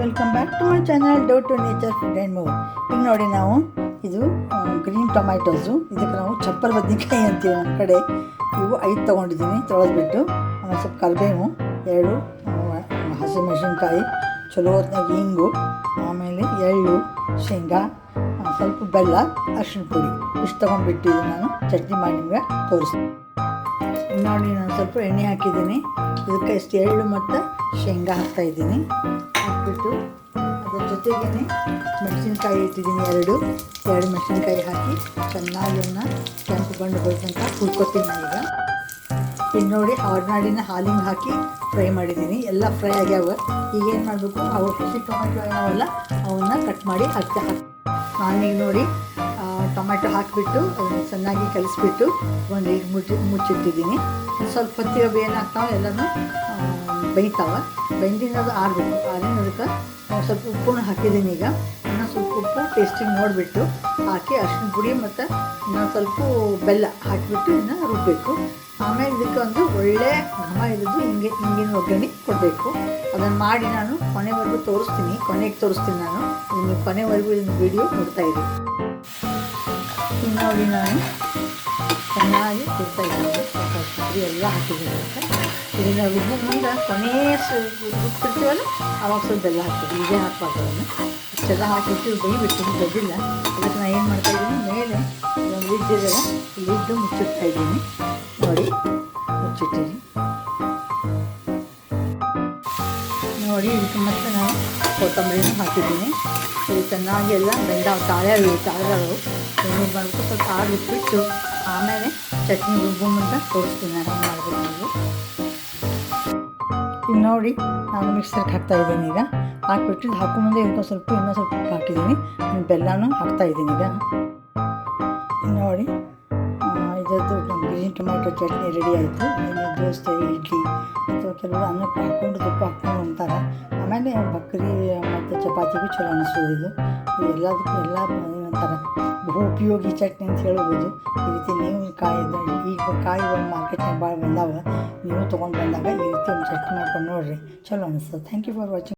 Welcome back to my channel do to nature food and move ಈಗ ನೋಡಿ ನಾವು ಇದು ಗ್ರೀನ್ ಟೊಮ್ಯಾಟೋಸು ಇದಕ್ಕೆ ನಾವು ಚಪ್ಪರ್ ಬದ್ನೆಕಾಯಿ ಅಂತೀವಿ ನಮ್ಮ ಕಡೆ. ಇವು ಐದು ತೊಗೊಂಡಿದ್ದೀನಿ, ತೊಳೆದ್ಬಿಟ್ಟು. ಆಮೇಲೆ ಸ್ವಲ್ಪ ಕರಿಬೇವು, ಎರಡು ಹಸಿಮೆಣಸಿನ್ಕಾಯಿ ಚಲೋ ಹೊತ್ನಾಗ ಹಿಂಗು ಆಮೇಲೆ ಎಳ್ಳು, ಶೇಂಗಾ ಸ್ವಲ್ಪ ಬೆಲ್ಲ ಅರ್ಶಿನ ಪುಡಿ. ಇಷ್ಟು ತೊಗೊಂಡ್ಬಿಟ್ಟು ಇದು ನಾನು ಚಟ್ನಿ ಮಾಡಿ ನಿಮಗೆ ತೋರಿಸ್ತೀನಿ. ನೋಡಿ ನಾನು ಸ್ವಲ್ಪ ಎಣ್ಣೆ ಹಾಕಿದ್ದೀನಿ. ಇದಕ್ಕೆ ಇಷ್ಟು ಎಳ್ಳು ಮತ್ತು ಶೇಂಗಾ ಹಾಕ್ತಾ ಇದ್ದೀನಿ. ಹಾಕ್ಬಿಟ್ಟು ಅದರ ಜೊತೆಗೇ ಮೆಣಸಿನ್ಕಾಯಿ ಇಟ್ಟಿದ್ದೀನಿ ಎರಡು. ಎರಡು ಮೆಣಸಿನ್ಕಾಯಿ ಹಾಕಿ ಚೆನ್ನಾಗಿ ಅನ್ನ ಕೆಂಪು ಬಣ್ಣ ಹುರ್ಕೊತೀನಿ ನಾನು ಈಗ ನೋಡಿ ಆರ್ನಾಡಿನ ಹಾಲಿನ ಹಾಕಿ ಫ್ರೈ ಮಾಡಿದ್ದೀನಿ. ಎಲ್ಲ ಫ್ರೈ ಆಗ್ಯಾವ. ಈಗ ಏನು ಮಾಡಬೇಕು? ಅವು ಹಸಿ ಟೊಮೆಟೊ ಏನಾವಲ್ಲ ಅವನ್ನ ಕಟ್ ಮಾಡಿ ಹಾಕ್ತಾ ಹಾಕಿ, ನಾನೀಗ ನೋಡಿ ಟೊಮೆಟೊ ಹಾಕಿಬಿಟ್ಟು ಅದನ್ನು ಚೆನ್ನಾಗಿ ಕಲಿಸ್ಬಿಟ್ಟು ಒಂದು ಈಗ ಮುಚ್ಚಿ ಮುಚ್ಚಿಟ್ಟಿದ್ದೀನಿ. ಸ್ವಲ್ಪ ಹೊತ್ತಿಗೆ ಏನಾಗ್ತಾವೆ? ಎಲ್ಲನೂ ಬೇಯ್ತಾವೆ. ಬೆಂದಿನ ಅದು ಆರಬೇಕು. ಆರಿನ ಅದಕ್ಕೆ ಸ್ವಲ್ಪ ಉಪ್ಪನ್ನು ಹಾಕಿದ್ದೀನಿ ಈಗ. ಇನ್ನೊಂದು ಸ್ವಲ್ಪ ಉಪ್ಪು ಟೇಸ್ಟಿಂಗ್ ನೋಡಿಬಿಟ್ಟು ಹಾಕಿ ಅರಿಶಿನ ಪುಡಿ ಮತ್ತು ಇನ್ನೊಂದು ಸ್ವಲ್ಪ ಬೆಲ್ಲ ಹಾಕಿಬಿಟ್ಟು ಇನ್ನು ರುಬ್ಬಬೇಕು ಆಮೇಲೆ ಇದಕ್ಕೆ ಒಂದು ಒಳ್ಳೆ ಘಮ ಇರೋದು ಹಿಂಗೆ, ಹಿಂಗಿನ ಒಗ್ಗರಣೆ ಕೊಡಬೇಕು. ಅದನ್ನು ಮಾಡಿ ನಾನು ಕೊನೆವರೆಗೂ ತೋರಿಸ್ತೀನಿ. ಕೊನೆಗೆ ತೋರಿಸ್ತೀನಿ ನಾನು. ಇನ್ನು ಕೊನೆವರೆಗೂ ಇದನ್ನು ವಿಡಿಯೋ ನೋಡ್ತಾ ಇದ್ದೀನಿ ನೋಡಿ ನಾನು. ಚೆನ್ನಾಗಿ ಕೊಡ್ತಾ ಇದ್ದೀನಿ. ಎಲ್ಲ ಹಾಕಿದ್ದೀನಿ ಇದನ್ನು ರುಬ್ಬು ಮುಂದೆ ಕೊನೆಯ ರುಬ್ಬಿರ್ತೀವಲ್ಲ ಅವಾಗ ಸ್ವಲ್ಪ ಬೆಲ್ಲ ಹಾಕ್ತೀವಿ. ಇದೇ ಹಾಕ್ಬಾರ್ದು ಅದನ್ನು. ಇಷ್ಟೆಲ್ಲ ಹಾಕಿಟ್ಟು ಬಿಟ್ಟು ಗೊತ್ತಿಲ್ಲ ಅದಕ್ಕೆ ನಾನು ಏನು ಮಾಡ್ತಾ ಇದ್ದೀನಿ? ಮೇಲೆ ಒಂದು ಇದೆಲ್ಲ ಲಿಡ್ಡು ಮುಚ್ಚಿಡ್ತಾ ಇದ್ದೀನಿ. ನೋಡಿ ಮುಚ್ಚಿಟ್ಟಿರಿ ನೋಡಿ, ಇದಕ್ಕೆ ಮತ್ತೆ ನಾನು ಕೊತ್ತಂಬರಿನೂ ಹಾಕಿದ್ದೀನಿ. ಇದು ಚೆನ್ನಾಗಿ ಎಲ್ಲ ಬೆಂದಾವ ತಾಳೆ ತಾಳೆಗಳು ಏನು ಮಾಡಬೇಕು ಸ್ವಲ್ಪ ಆರು ಬಿಟ್ಟು ಆಮೇಲೆ ಚಟ್ನಿ ರುಬ್ಬು ಮುಂದೆ ತೋರಿಸ್ತೀನಿ ನಾನು. ಮಾಡಬೇಕು ನೀವು? ಈಗ ನೋಡಿ, ನಾನು ಮಿಕ್ಸರ್ಗೆ ಹಾಕ್ತಾ ಇದ್ದೀನಿ ಈಗ. ಹಾಕ್ಬಿಟ್ಟು ಹಾಕೋ ಮುಂದೆ ಇನ್ನೊಂದು ಸ್ವಲ್ಪ ಇನ್ನೂ ಸ್ವಲ್ಪ ಉಪ್ಪು ಹಾಕಿದ್ದೀನಿ. ಬೆಲ್ಲನೂ ಹಾಕ್ತಾ ಇದ್ದೀನಿ ಈಗ. ನೋಡಿ ಇದ್ದು ನಮ್ಮ ಗ್ರೀನ್ ಟೊಮ್ಯಾಟೊ ಚಟ್ನಿ ರೆಡಿ ಆಯಿತು. ಇನ್ನು ದೋಸೆ, ಇಡ್ಲಿ ಅಥವಾ ಕೆಲವರು ಅನ್ನಕ್ಕೆ ಹಾಕ್ಕೊಂಡು ತುಪ್ಪ ಹಾಕ್ಕೊಂಡು ಅಂತಾರೆ. ಆಮೇಲೆ ಬಕ್ರಿ ಮತ್ತು ಚಪಾತಿಗೂ ಚಲೋ ಅನಿಸೋದು ಇದು ಇದು. ಎಲ್ಲದಕ್ಕೂ ಎಲ್ಲ ಏನಂತಾರೆ ಬಹು ಉಪಯೋಗಿ ಚಟ್ನಿ ಅಂತ ಹೇಳ್ಬೋದು. ಈ ರೀತಿ ನೀವು ಕಾಯಿ ಈಗ ಕಾಯಿ ಮಾರ್ಕೆಟ್ನಾಗ ಭಾಳ ಬಂದಾವ, ನೀವು ತೊಗೊಂಡು ಬಂದಾಗ ಈ ರೀತಿ ಒಂದು ಚಟ್ನಿ ಮಾಡ್ಕೊಂಡು ನೋಡಿರಿ. ಚಲೋ ಅನಿಸ್ತದೆ ಥ್ಯಾಂಕ್ ಯು ಫಾರ್ ವಾಚಿಂಗ್